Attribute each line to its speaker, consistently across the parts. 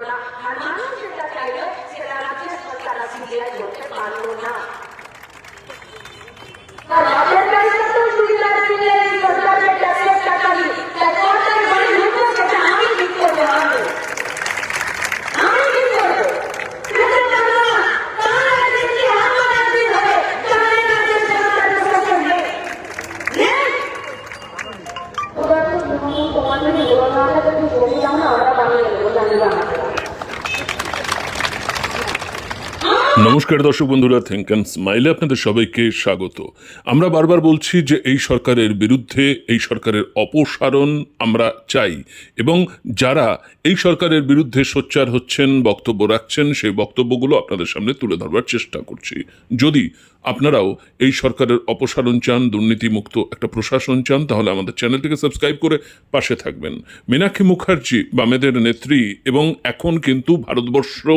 Speaker 1: না আর মানুষ যেটা চাইলো সেটা রাজ্যের সরকার সিবিআই করতে পারল না আর
Speaker 2: নমস্কার দর্শক বন্ধুরা থিঙ্ক অ্যান্ড স্মাইলে আপনাদের সবাইকে স্বাগত। আমরা বারবার বলছি যে এই সরকারের বিরুদ্ধে, এই সরকারের অপসারণ আমরা চাই এবং যারা এই সরকারের বিরুদ্ধে সোচ্চার হচ্ছেন, বক্তব্য রাখছেন, সেই বক্তব্যগুলো আপনাদের সামনে তুলে ধরবার চেষ্টা করছি। যদি আপনারাও এই সরকারের অপসারণ চান, দুর্নীতিমুক্ত একটা প্রশাসন চান, তাহলে আমাদের চ্যানেলটিকে সাবস্ক্রাইব করে পাশে থাকবেন। মীনাক্ষী মুখার্জি, বামেদের নেত্রী, এবং এখন কিন্তু ভারতবর্ষ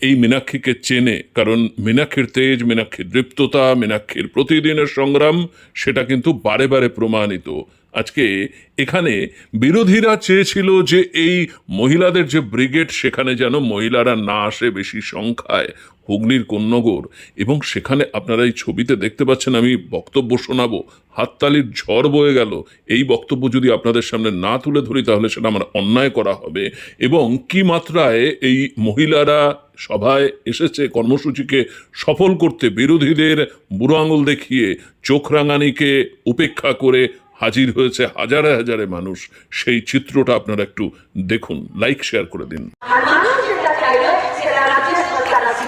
Speaker 2: এই মীনাক্ষীকে চেনে, কারণ মীনাক্ষীর তেজ, মীনাক্ষীর দৃপ্ততা, মীনাক্ষীর প্রতিদিনের সংগ্রাম, সেটা কিন্তু বারে বারে প্রমাণিত। আজকে এখানে বিরোধীরা চেয়েছিল যে এই মহিলাদের যে ব্রিগেড, সেখানে যেন মহিলারা না আসে বেশি সংখ্যায়। হুগলির কন্যগর এবং সেখানে আপনারা এই ছবিতে দেখতে পাচ্ছেন, আমি বক্তব্য শোনাবো। হাততালির ঝড় বয়ে গেল। এই বক্তব্য যদি আপনাদের সামনে না তুলে ধরি, তাহলে সেটা আমার অন্যায় করা হবে। এবং কি মাত্রায় এই মহিলারা সভায় এসেছে, কর্মসূচিকে সফল করতে, বিরোধীদের বুড়ো আঙুল দেখিয়ে, চোখ রাঙানিকে উপেক্ষা করে হাজির হয়েছে হাজারে হাজারে মানুষ, সেই চিত্রটা আপনারা একটু দেখুন লাইক শেয়ার করে দিন
Speaker 1: আর মানুষ যেটা চাইলো সেটা রাজ্যের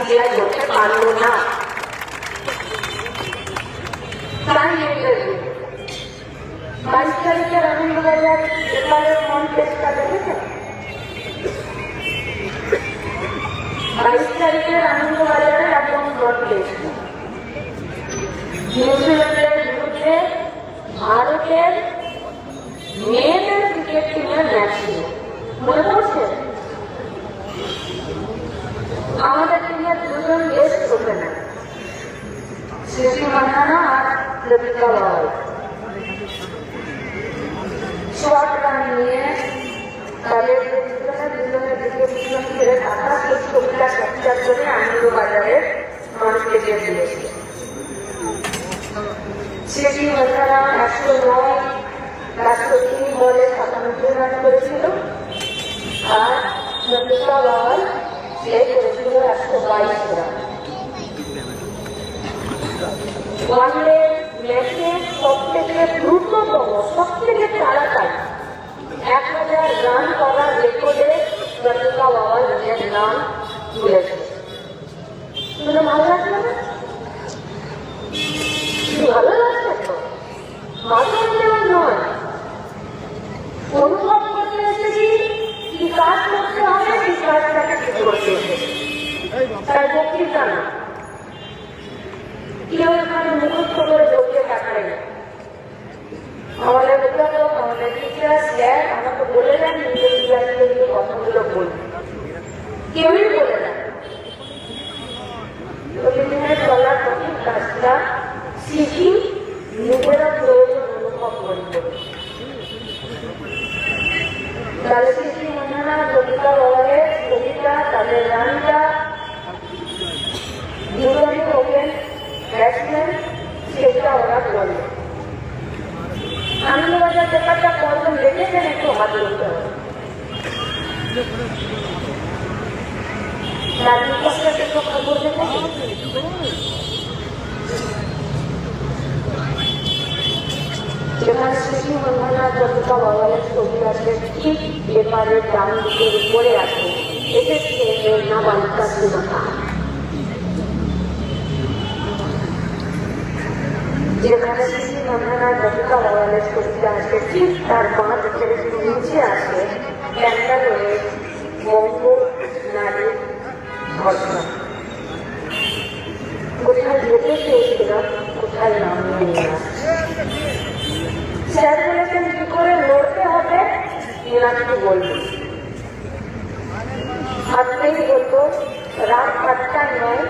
Speaker 1: সিবিআই করতে পারল না। বাইশ তারিখের আনন্দবাজার এবারের কনটেস্টটা দেখেছেন বাইশ তারিখের আনন্দবাজারের একদম কনটেস্ট নিউজিল্যান্ডের বিরুদ্ধে ভারতের মেয়েদের ক্রিকেট টিমের ম্যাচ ছিল মনে পড়ছে আমাদের টিমের দুজন বেস্ট ওপেনার শিশু মান্নানা আর লতিকা বাবাই শর্ট রান নিয়ে তাদের দুজনের দুজনের দিকে দুজন ছেড়ে থাকা সেই ছবিটা ক্যাপচার করে আনন্দ বাজারের মানুষকে দিয়ে দিয়েছে সেটি মান্নানা একশো নয় একশো তিন বলে সাতানব্বই রান করেছিল। আর লতিকা বাবাই সে করেছিল একশো বাইশ রান দ্রুততম সব থেকে এক হাজার রান করার রেকর্ডে লতিকা বাবা নিজের নাম তুলেছে শুনে ভালো কি ভালো লাগছে তো মাথা দেওয়া নয় অনুভব করতে এসেছি কি কাজ করতে হবে কি কাজটাকে ঠিক করতে এসেছি তার বক্তৃতা না কেউ টিচার স্যার? আমাকে বলে দেন নিজের বিদ্যার্থীদের কথাগুলো বলবে কেউই বলে না। প্রতিদিনের শিখি নিজেরা প্রয়োজন অনুভব করি তাহলে শিশি মন্ডনা কবিতা বাবারের কবিতা তাদের গানটা দুজনই ওপেন ব্যাটসম্যান সেটা ওরা বলে আনন্দবাজার ব্যাপারটা কজন দেখেছেন একটু হাত ধরতে হবে তার বিপক্ষে একটু খবর দেখেছেন যেখানে শিশু মন্ডনা কবিতা বাবারের ছবি আছে ঠিক পেপারের ডান দিকের উপরে আছে। এসেছে না বালিকা সুরক্ষা যেখানে মন্ডনা কবিতা বাবারের ছবিটা আছে, ঠিক তার থেকে একটু নিচে আছে ব্যাঙ্গালোরে মঙ্গল নারী ঘটনা। কোথায় যেতে চেয়েছিলাম কোথায় নাম নিয়ে ইরানকে বলব। আজকেই বলব, রাত আটটার নয়।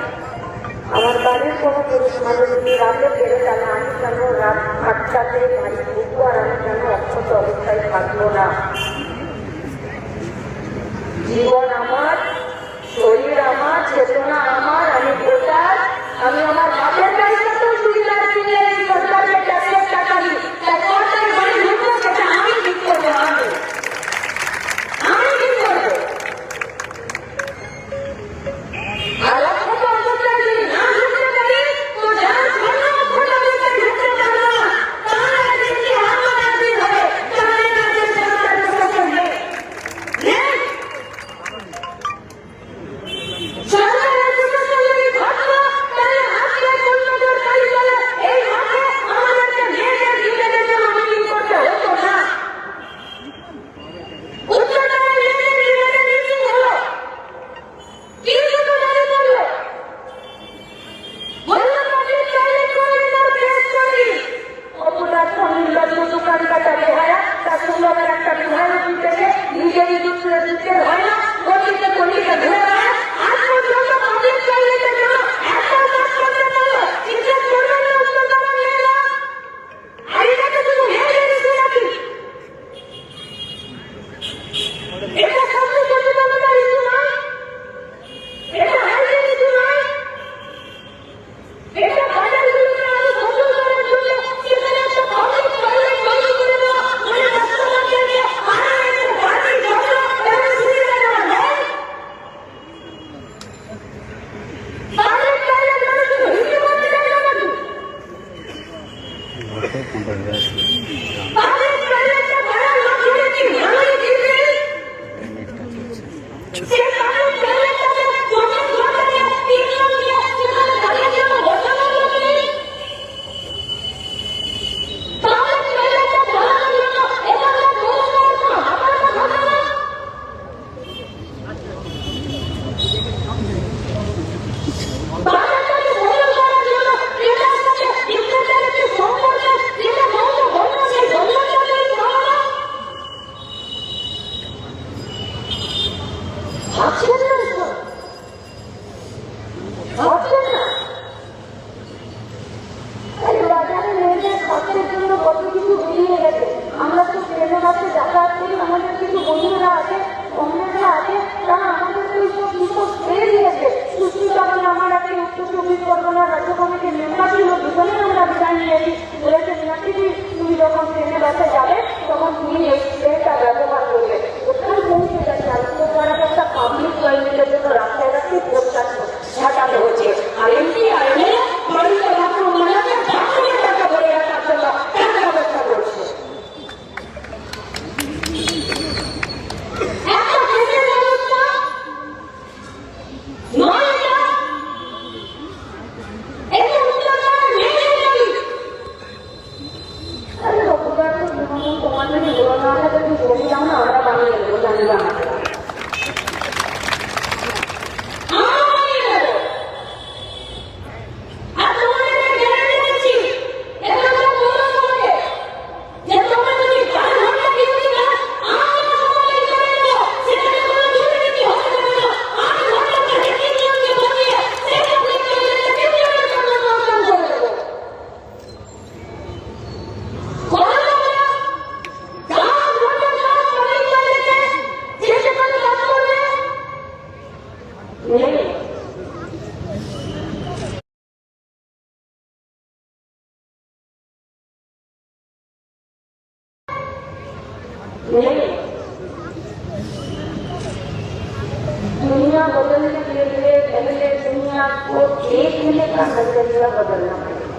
Speaker 1: আমার বাড়ির কোনো পুরুষ মানুষ রাতে বেরো তাহলে আমি কেন রাত আটটাতে বাড়ি ঢুকবো আর আমি কেন অক্ষত অবস্থায় থাকব না? জীবন আমার, শরীর আমার, চেতনা আমার, আমি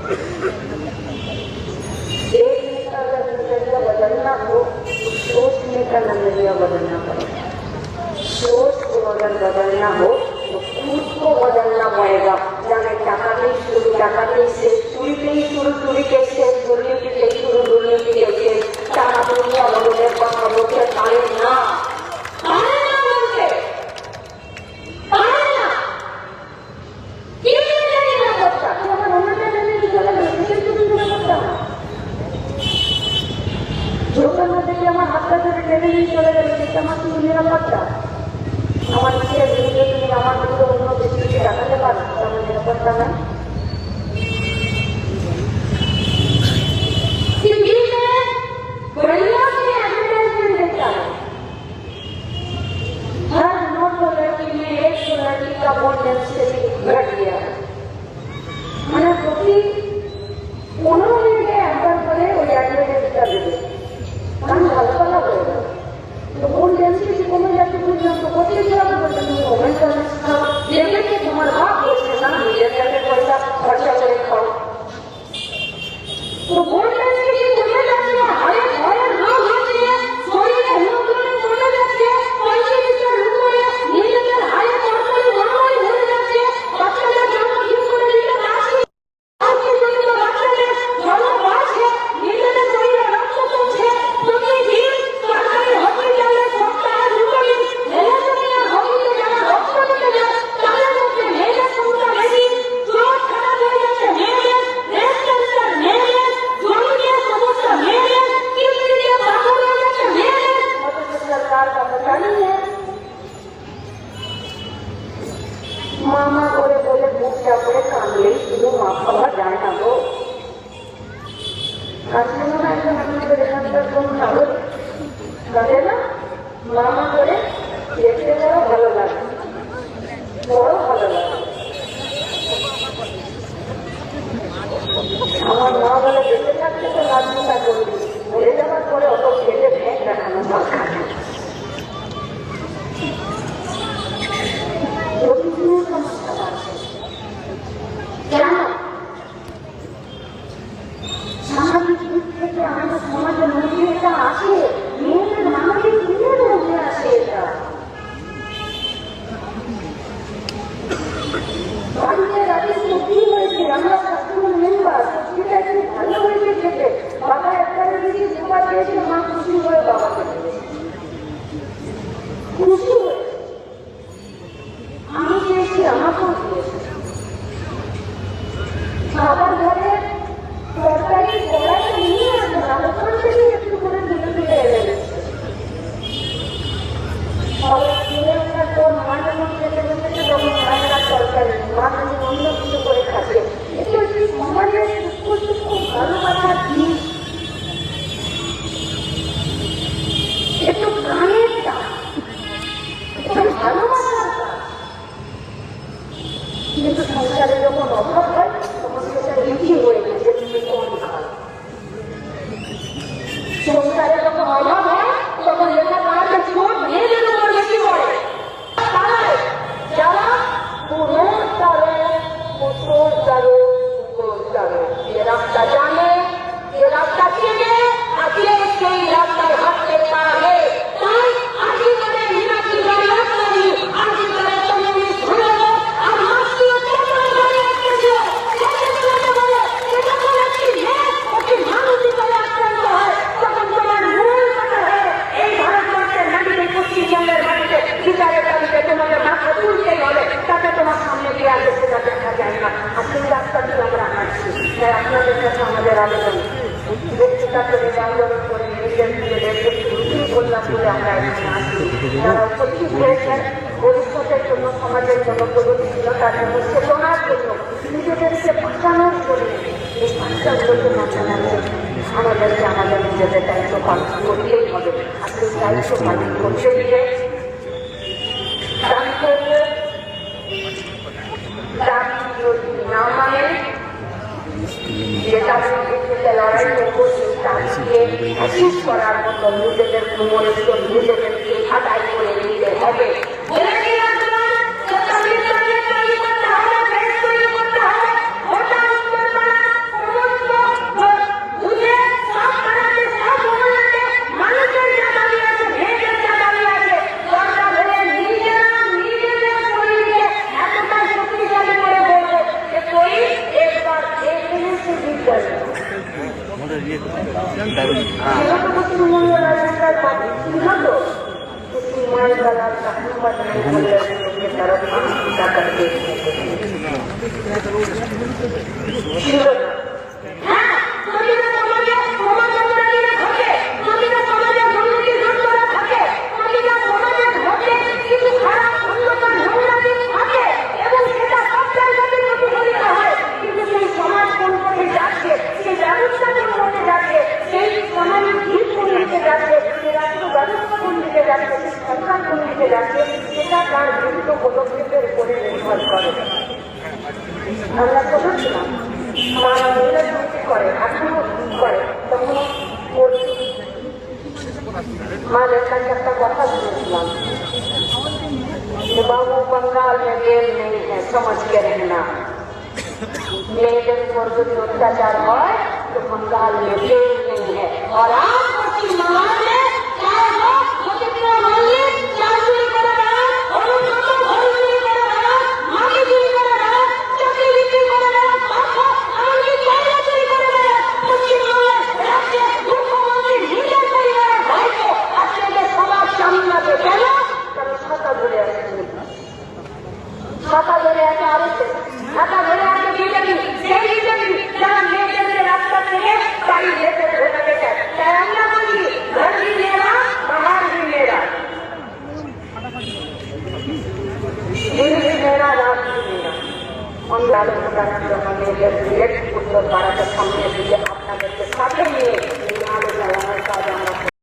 Speaker 1: एक नेता का नजरिया बदलना हो सोच नेता का नजरिया बदलना पड़ेगा सोच को अगर बदलना हो तो खुद को बदलना पड़ेगा जाने टाका नहीं शुरू टाका नहीं से चूरी के ही शुरू चूरी के शेष दुर्नियों की शुरू दुर्नियों की शेष टाका दुनिया ফ্যামিলি চলে গেলে সেটা আমার কিন্তু নিরাপত্তা আমার নিজের আমার কিন্তু অন্য ব্যক্তিকে দেখাতে পারো আমার নিরাপত্তা না? তাদের না মামা করে দেখতে যাওয়া ভালো লাগে বড় ভালো লাগে আমার মা বলে দেখতে থাকতে তো লাগবে না বলে যাওয়ার পরে অত খেলে ভ্যান দেখানো দরকার yang. সংসারে যখন অভাব হয় তখন লেখাপড়াকে চোর মেয়েদের উপর বেশি পড়ে তারাই যারা পুরুষ তাদের পুত্র তাদের এরা তারা আমাদের নিজেদের দায়িত্ব পালন করতেই হবে আজকে দায়িত্ব পালন করতে গিয়ে করার মতো নিজেদের নিজেদেরকে আদায় করে নিতে হবে मालिका का बाबू बंगाल में रेल नहीं है, समझ के रहना। अत्याचार हो तो बंगाल में रेल नहीं है। और आप